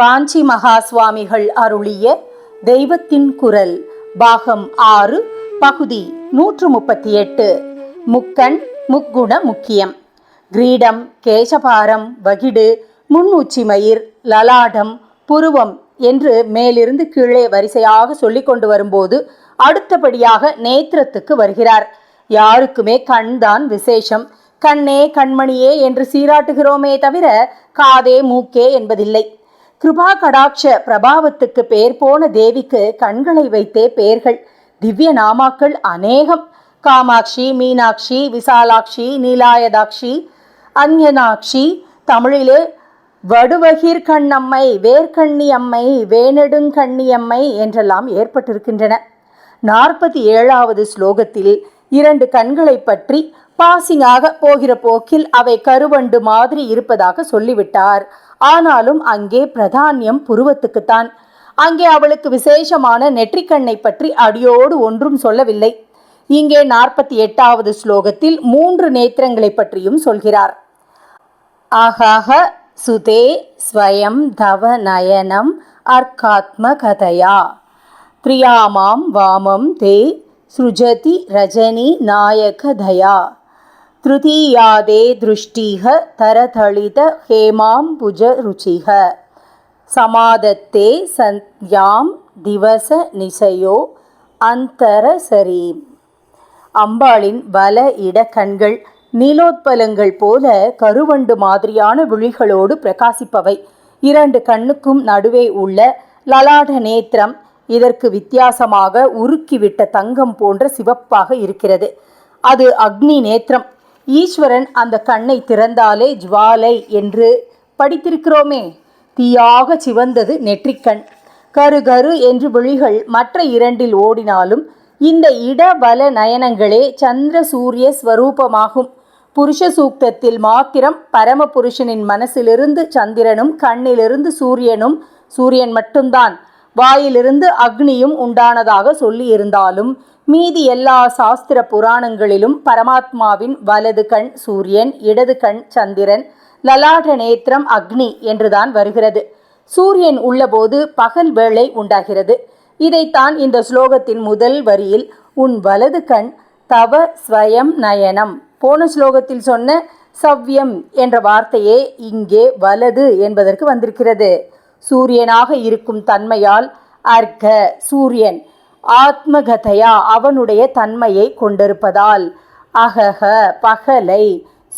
காஞ்சி மகா சுவாமிகள் அருளிய தெய்வத்தின் குரல் பாகம் ஆறு பகுதி நூற்று முப்பத்தி எட்டு முக்கண் முக்குண முக்கியம். கிரீடம் கேசபாரம் வகிடு முன்னுச்சிமயிர் லலாடம் புருவம் என்று மேலிருந்து கீழே வரிசையாக சொல்லிக் கொண்டு வரும்போது அடுத்தபடியாக நேத்திரத்துக்கு வருகிறார். யாருக்குமே கண்தான் விசேஷம். கண்ணே கண்மணியே என்று சீராட்டுகிறோமே தவிர காதே மூக்கே என்பதில்லை. கிருபா கடாட்ச பிரபாவத்துக்கு பேர் போன தேவிக்கு கண்களை வைத்தே பெயர்கள் திவ்ய நாமாக்கள் அநேகம். காமாட்சி மீனாட்சி விசாலாட்சி நீலாயதாட்சி அஞ்ஞனாட்சி தமிழிலே வடுவகிர் கண்ணம்மை வேர்க்கண்ணி அம்மை வேணெடுங்கண்ணியம்மை என்றெல்லாம் ஏற்பட்டிருக்கின்றன. நாற்பத்தி ஏழாவது ஸ்லோகத்தில் இரண்டு கண்களை பற்றி பாசிங்காக போகிற போக்கில் அவை கருவண்டு மாதிரி இருப்பதாக சொல்லிவிட்டார். ஆனாலும் அங்கே பிரதானியம் புருவத்துக்குத்தான். அங்கே அவளுக்கு விசேஷமான நெற்றிக்கண்ணை பற்றி அடியோடு ஒன்றும் சொல்லவில்லை. இங்கே நாற்பத்தி எட்டாவது ஸ்லோகத்தில் மூன்று நேத்திரங்களை பற்றியும் சொல்கிறார். ஆகாக சுதே ஸ்வயம் தவ நயனம் அர்க்காத்ம கதையா. த்ரியாமாம் வாமம் தே சுஜதி ரஜனி நாயக தயா. திருதீயாதே திருஷ்டிக தரதளித ஹேமாம்புஜ ருச்சிக சமாதத்தே சந்யாம் திவச நிசையோ அந்தரசரீம் அம்பாளின் வல இட கண்கள் நீலோத்பலங்கள் போல கருவண்டு மாதிரியான விழிகளோடு பிரகாசிப்பவை. இரண்டு கண்ணுக்கும் நடுவே உள்ள லலாட நேத்திரம் இதற்கு வித்தியாசமாக உருக்கிவிட்ட தங்கம் போன்ற சிவப்பாக இருக்கிறது. அது அக்னி நேத்திரம் ஈஸ்வரன் அந்த கண்ணை திறந்தாலே ஜுவாலை என்று படித்திருக்கிறோமே. தீயாக சிவந்தது நெற்றிக்கண். கரு கரு என்று விழிகள் மற்ற இரண்டில் ஓடினாலும் இந்த இடபல நயனங்களே சந்திர சூரிய ஸ்வரூபமாகும். புருஷ சூக்தத்தில் மாத்திரம் பரமபுருஷனின் மனசிலிருந்து சந்திரனும் கண்ணிலிருந்து சூரியனும் சூரியன் மட்டும்தான். வாயிலிருந்து அக்னியும் உண்டானதாக சொல்லி இருந்தாலும் மீதி எல்லா சாஸ்திர புராணங்களிலும் பரமாத்மாவின் வலது கண் சூரியன் இடது கண் சந்திரன் லலாட நேத்திரம் அக்னி என்றுதான் வருகிறது. சூரியன் உள்ளபோது பகல் வேளை உண்டாகிறது. இதைத்தான் இந்த ஸ்லோகத்தின் முதல் வரியில் உன் வலது கண் தவ ஸ்வயம் நயனம் போன ஸ்லோகத்தில் சொன்ன சவ்யம் என்ற வார்த்தையே இங்கே வலது என்பதற்கு வந்திருக்கிறது. சூரியனாக இருக்கும் தன்மையால் அர்க்க சூரியன். ஆத்மகதையா அவனுடைய தன்மையை கொண்டிருப்பதால் அகக பகலை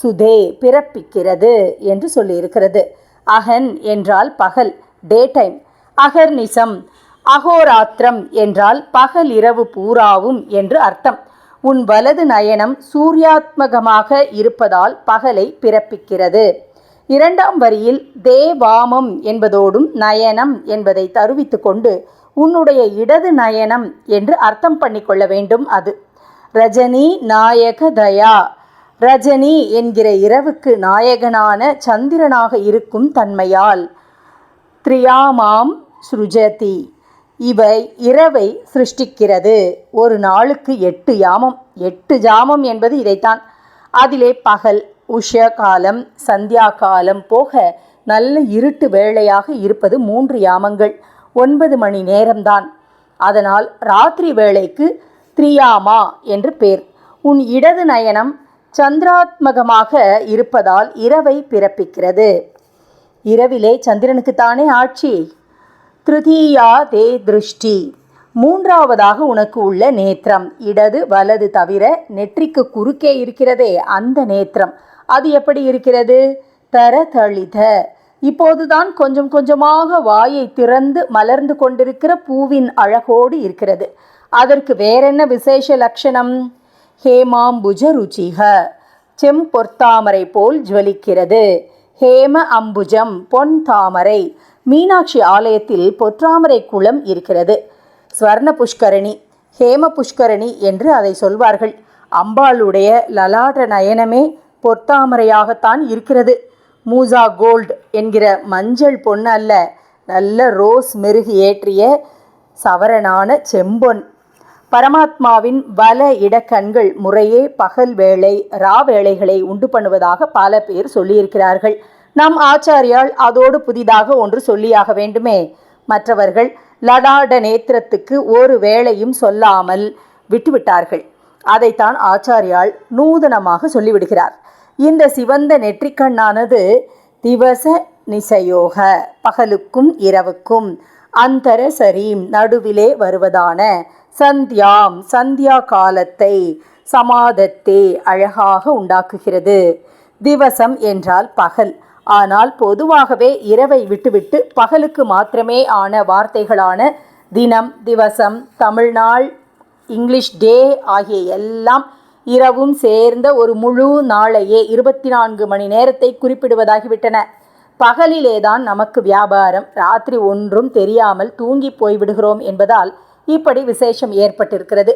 சுதே பிறப்பிக்கிறது என்று சொல்லியிருக்கிறது. அகன் என்றால் பகல் டே டைம். அகர்நிசம் அகோராத்திரம் என்றால் பகல் இரவு பூராவும் என்று அர்த்தம். உன் வலது நயனம் சூர்யாத்மகமாக இருப்பதால் பகலை பிறப்பிக்கிறது. இரண்டாம் வரியில் தேவாமம் என்பதோடும் நயனம் என்பதை தருவித்து கொண்டு உன்னுடைய இடது நயனம் என்று அர்த்தம் பண்ணிக்கொள்ள வேண்டும் அது. ரஜினி நாயக தயா. ரஜினி என்கிற இரவுக்கு நாயகனான சந்திரனாக இருக்கும் தன்மையால் த்ரியாமாம் ஸ்ருஜதி இவை இரவை சிருஷ்டிக்கிறது. ஒரு நாளுக்கு எட்டு யாமம். எட்டு ஜாமம் என்பது இதைத்தான். அதிலே பகல் உஷ காலம் சந்தியா காலம் போக நல்ல இருட்டு வேளையாக இருப்பது மூன்று யாமங்கள். ஒன்பது மணி நேரம்தான். அதனால் ராத்திரி வேளைக்கு த்ரியாமா என்று பேர். உன் இடது நயனம் சந்திராத்மகமாக இருப்பதால் இரவை பிறப்பிக்கிறது. இரவிலே சந்திரனுக்குத்தானே ஆட்சி. திருதீயா தே திருஷ்டி. மூன்றாவதாக உனக்கு உள்ள நேத்திரம். இடது வலது தவிர நெற்றிக்கு குறுக்கே இருக்கிறதே அந்த நேத்திரம். அது எப்படி இருக்கிறது? தர தளித. இப்போதுதான் கொஞ்சம் கொஞ்சமாக வாயை திறந்து மலர்ந்து கொண்டிருக்கிற பூவின் அழகோடு இருக்கிறது. அதற்கு வேறென்ன விசேஷ லட்சணம்? ஹேமாம்புஜ ருச்சிக. செம்பொற்தாமரை போல் ஜுவலிக்கிறது. ஹேம அம்புஜம் பொன் தாமரை. மீனாட்சி ஆலயத்தில் பொற்றாமரை குளம் இருக்கிறது. ஸ்வர்ண புஷ்கரணி ஹேம புஷ்கரணி என்று அதை சொல்வார்கள். அம்பாளுடைய லலாட நயனமே பொத்தாமரையாகத்தான் இருக்கிறது. மூசா கோல்டு என்கிற மஞ்சள் பொண்ணு அல்ல நல்ல ரோஸ் மெருகு ஏற்றிய சவரனான செம்பொன். பரமாத்மாவின் வல இடக்கண்கள் முறையே பகல் வேளை ரா வேளைகளை உண்டு பண்ணுவதாக பல பேர் சொல்லியிருக்கிறார்கள். நம் ஆச்சாரியால் அதோடு புதிதாக ஒன்று சொல்லியாக வேண்டுமே. மற்றவர்கள் லடாட நேத்திரத்துக்கு ஒரு வேளையும் சொல்லாமல் விட்டுவிட்டார்கள். அதைத்தான் ஆச்சாரியால் நூதனமாக சொல்லிவிடுகிறார். இந்த சிவந்த நெற்றிக்கண்ணானது திவச நிசயோக பகலுக்கும் இரவுக்கும் அந்தர சரீம் நடுவிலே வருவதான சந்தியாம் சந்தியா காலத்தை சமாதத்தை அழகாக உண்டாக்குகிறது. திவசம் என்றால் பகல். ஆனால் பொதுவாகவே இரவை விட்டுவிட்டு பகலுக்கு மாத்திரமே ஆன வார்த்தைகளான தினம் திவசம் தமிழ்நாள் இங்கிலீஷ் டே ஆகிய எல்லாம் இரவும் சேர்ந்த ஒரு முழு நாளையே இருபத்தி நான்கு மணி நேரத்தை குறிப்பிடுவதாகிவிட்டன. பகலிலேதான் நமக்கு வியாபாரம் ராத்திரி ஒன்றும் தெரியாமல் தூங்கி போய்விடுகிறோம் என்பதால் இப்படி விசேஷம் ஏற்பட்டிருக்கிறது.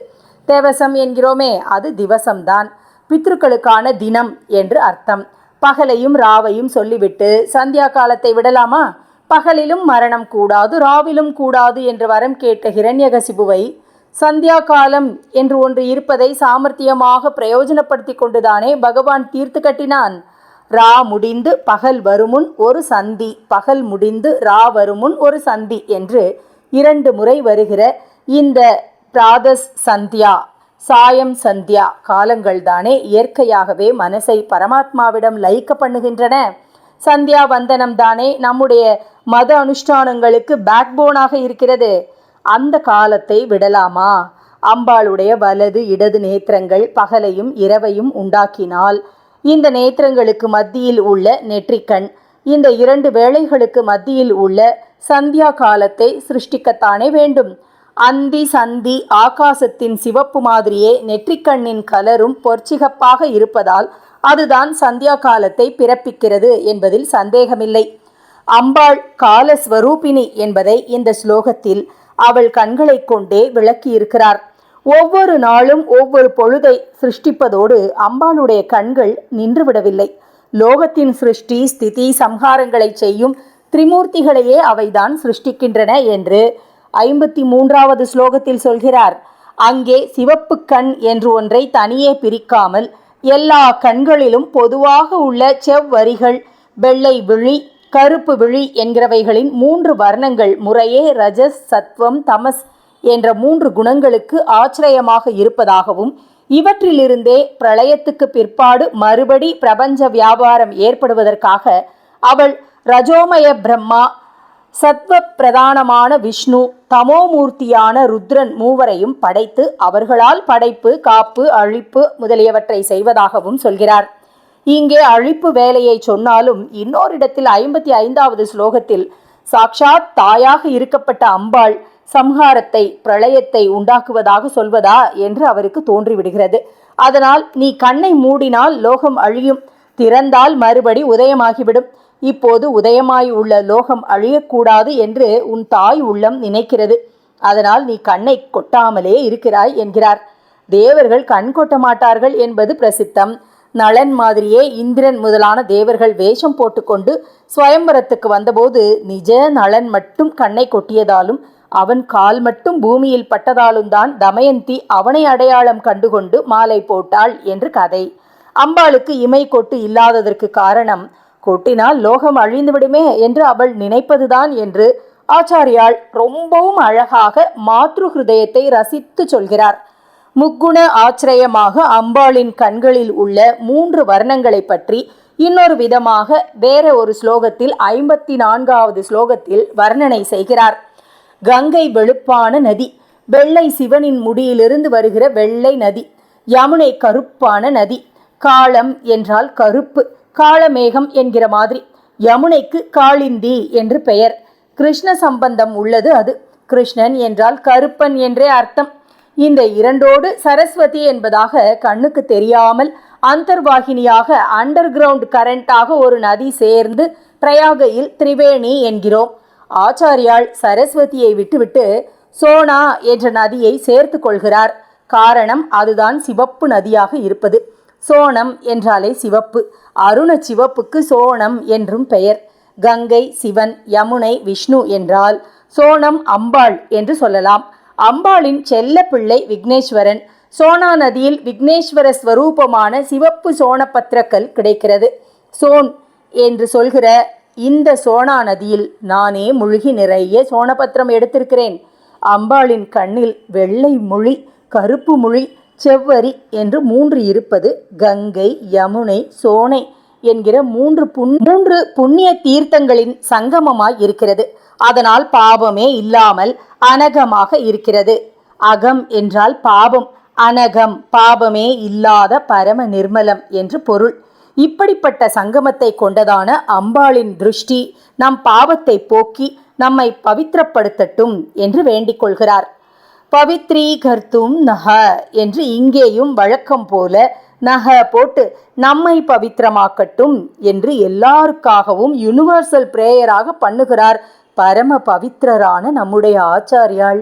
தேவசம் என்கிறோமே அது திவசம்தான். பித்ருக்களுக்கான தினம் என்று அர்த்தம். பகலையும் ராவையும் சொல்லிவிட்டு சந்தியா காலத்தை விடலாமா? பகலிலும் மரணம் கூடாது ராவிலும் கூடாது என்று வரம் கேட்ட ஹிரண்யகசிபுவை சந்தியா காலம் என்று ஒன்று இருப்பதை சாமர்த்தியமாக பிரயோஜனப்படுத்தி கொண்டுதானே பகவான் தீர்த்து கட்டினான். ரா முடிந்து பகல் வருமுன் ஒரு சந்தி பகல் முடிந்து ரா வருமுன் ஒரு சந்தி என்று இரண்டு முறை வருகிற இந்த பிராதஸ் சந்தியா சாயம் சந்தியா காலங்கள் தானே இயற்கையாகவே மனசை பரமாத்மாவிடம் லயிக்க பண்ணுகின்றன. சந்தியா வந்தனம் தானே நம்முடைய மத அனுஷ்டானங்களுக்கு பேக்போனாக இருக்கிறது. அந்த காலத்தை விடலாமா? அம்பாளுடைய வலது இடது நேத்திரங்கள் பகலையும் இரவையும் உண்டாக்கினால் இந்த நேத்திரங்களுக்கு மத்தியில் உள்ள நெற்றிக்கண் இந்த இரண்டு வேளைகளுக்கு மத்தியில் உள்ள சந்தியா காலத்தை சிருஷ்டிக்கத்தானே வேண்டும். அந்தி சந்தி ஆகாசத்தின் சிவப்பு மாதிரியே நெற்றிக்கண்ணின் கலரும் பொற்சிகப்பாக இருப்பதால் அதுதான் சந்தியா காலத்தை பிறப்பிக்கிறது என்பதில் சந்தேகமில்லை. அம்பாள் காலஸ்வரூபிணி என்பதை இந்த ஸ்லோகத்தில் அவள் கண்களைக் கொண்டே விளக்கியிருக்கிறார். ஒவ்வொரு நாளும் ஒவ்வொரு பொழுதை சிருஷ்டிப்பதோடு அம்பாளுடைய கண்கள் நின்றுவிடவில்லை. லோகத்தின் சிருஷ்டி ஸ்திதி சம்ஹாரங்களை செய்யும் திரிமூர்த்திகளையே அவைதான் சிருஷ்டிக்கின்றன என்று ஐம்பத்தி மூன்றாவது ஸ்லோகத்தில் சொல்கிறார். அங்கே சிவப்பு கண் என்று ஒன்றை தனியே பிரிக்காமல் எல்லா கண்களிலும் பொதுவாக உள்ள செவ்வரிகள் வெள்ளை விழி கருப்பு விழி என்கிறவைகளின் மூன்று வர்ணங்கள் முறையே ரஜஸ் சத்வம் தமஸ் என்ற மூன்று குணங்களுக்கு ஆச்சரியமாக இருப்பதாகவும் இவற்றிலிருந்தே பிரளயத்துக்கு பிற்பாடு மறுபடி பிரபஞ்ச வியாபாரம் ஏற்படுவதற்காக அவள் ரஜோமய பிரம்மா சத்வ பிரதானமான விஷ்ணு தமோமூர்த்தியான ருத்ரன் மூவரையும் படைத்து அவர்களால் படைப்பு காப்பு அழிப்பு முதலியவற்றை செய்வதாகவும் சொல்கிறார். இங்கே அழிப்பு வேலையை சொன்னாலும் இன்னோரிடத்தில் ஐம்பத்தி ஐந்தாவது ஸ்லோகத்தில் சாக்ஷாத் தாயாக இருக்கப்பட்ட அம்பாள் சம்ஹாரத்தை பிரளயத்தை உண்டாக்குவதாக சொல்வதா? என்று அவருக்கு தோன்றிவிடுகிறது. அதனால் நீ கண்ணை மூடினால் லோகம் அழியும் திறந்தால் மறுபடி உதயமாகிவிடும். இப்போது உதயமாய் உள்ள லோகம் அழியக்கூடாது என்று உன் தாய் உள்ளம் நினைக்கிறது. அதனால் நீ கண்ணை கொட்டாமலே இருக்கிறாய் என்கிறார். தேவர்கள் கண் கொட்ட மாட்டார்கள் என்பது பிரசித்தம். நளன் மாதிரியே இந்திரன் முதலான தேவர்கள் வேஷம் போட்டுக்கொண்டு சுவயம்பரத்துக்கு வந்தபோது நிஜ நளன் மட்டும் கண்ணை கொட்டியதாலும் அவன் கால் மட்டும் பூமியில் பட்டதாலும் தான் தமயந்தி அவனை அடையாளம் கண்டுகொண்டு மாலை போட்டாள் என்று கதை. அம்பாளுக்கு இமை கொட்டு இல்லாததற்கு காரணம் கொட்டினால் லோகம் அழிந்துவிடுமே என்று அவள் நினைப்பதுதான் என்று ஆச்சாரியால் ரொம்பவும் அழகாக மாத்ரு ஹிருதயத்தை ரசித்து சொல்கிறார். முக்குண ஆச்சரியமாக அம்பாளின் கண்களில் உள்ள மூன்று வர்ணங்களை பற்றி இன்னொரு விதமாக வேற ஒரு ஸ்லோகத்தில் ஐம்பத்தி நான்காவது ஸ்லோகத்தில் வர்ணனை செய்கிறார். கங்கை வெளுப்பான நதி வெள்ளை சிவனின் முடியிலிருந்து வருகிற வெள்ளை நதி யமுனை கருப்பான நதி காளம் என்றால் கருப்பு காளமேகம் என்கிற மாதிரி யமுனைக்கு காளிந்தி என்று பெயர். கிருஷ்ண சம்பந்தம் உள்ளது அது. கிருஷ்ணன் என்றால் கருப்பன் என்றே அர்த்தம். இந்த இரண்டோடு சரஸ்வதி என்பதாக கண்ணுக்கு தெரியாமல் அந்தர்வாகினியாக அண்டர் கிரவுண்ட் கரண்டாக ஒரு நதி சேர்ந்து பிரயாகையில் திரிவேணி என்கிறோம். ஆச்சாரியால் சரஸ்வதியை விட்டுவிட்டு சோனா என்ற நதியை சேர்த்து கொள்கிறார். காரணம் அதுதான் சிவப்பு நதியாக இருப்பது. சோனம் என்றாலே சிவப்பு. அருண சிவப்புக்கு சோனம் என்றும் பெயர். கங்கை சிவன் யமுனை விஷ்ணு என்றால் சோனம் அம்பாள் என்று சொல்லலாம். அம்பாளின் செல்ல பிள்ளை விக்னேஸ்வரன். சோனா நதியில் விக்னேஸ்வர ஸ்வரூபமான சிவப்பு சோனபத்திரக்கல் கிடைக்கிறது. சோன் என்று சொல்கிற இந்த சோனா நதியில் நானே முழுகி நிறைய சோனபத்திரம் எடுத்திருக்கிறேன். அம்பாளின் கண்ணில் வெள்ளை மொழி கருப்பு மொழி செவ்வரி என்று மூன்று இருப்பது கங்கை யமுனை சோனை என்கிற மூன்று புண் மூன்று புண்ணிய தீர்த்தங்களின் சங்கமமாய் இருக்கிறது. அதனால் பாவமே இல்லாமல் அனகமாக இருக்கிறது. அகம் என்றால் பாவம். அனகம் பாவமே இல்லாத பரம நிர்மலம் என்று பொருள். இப்படிப்பட்ட சங்கமத்தை கொண்டதான அம்பாளின் திருஷ்டி நம் பாவத்தை போக்கி நம்மை பவித்திரப்படுத்தட்டும் என்று வேண்டிக் கொள்கிறார். பவித்ரீகர்த்தும் நக என்று இங்கேயும் வழக்கம் போல நக போட்டு நம்மை பவித்திரமாக்கட்டும் என்று எல்லாருக்காகவும் யுனிவர்சல் பிரேயராக பண்ணுகிறார் பரம பவித்திரரான நம்முடைய ஆச்சாரியாள்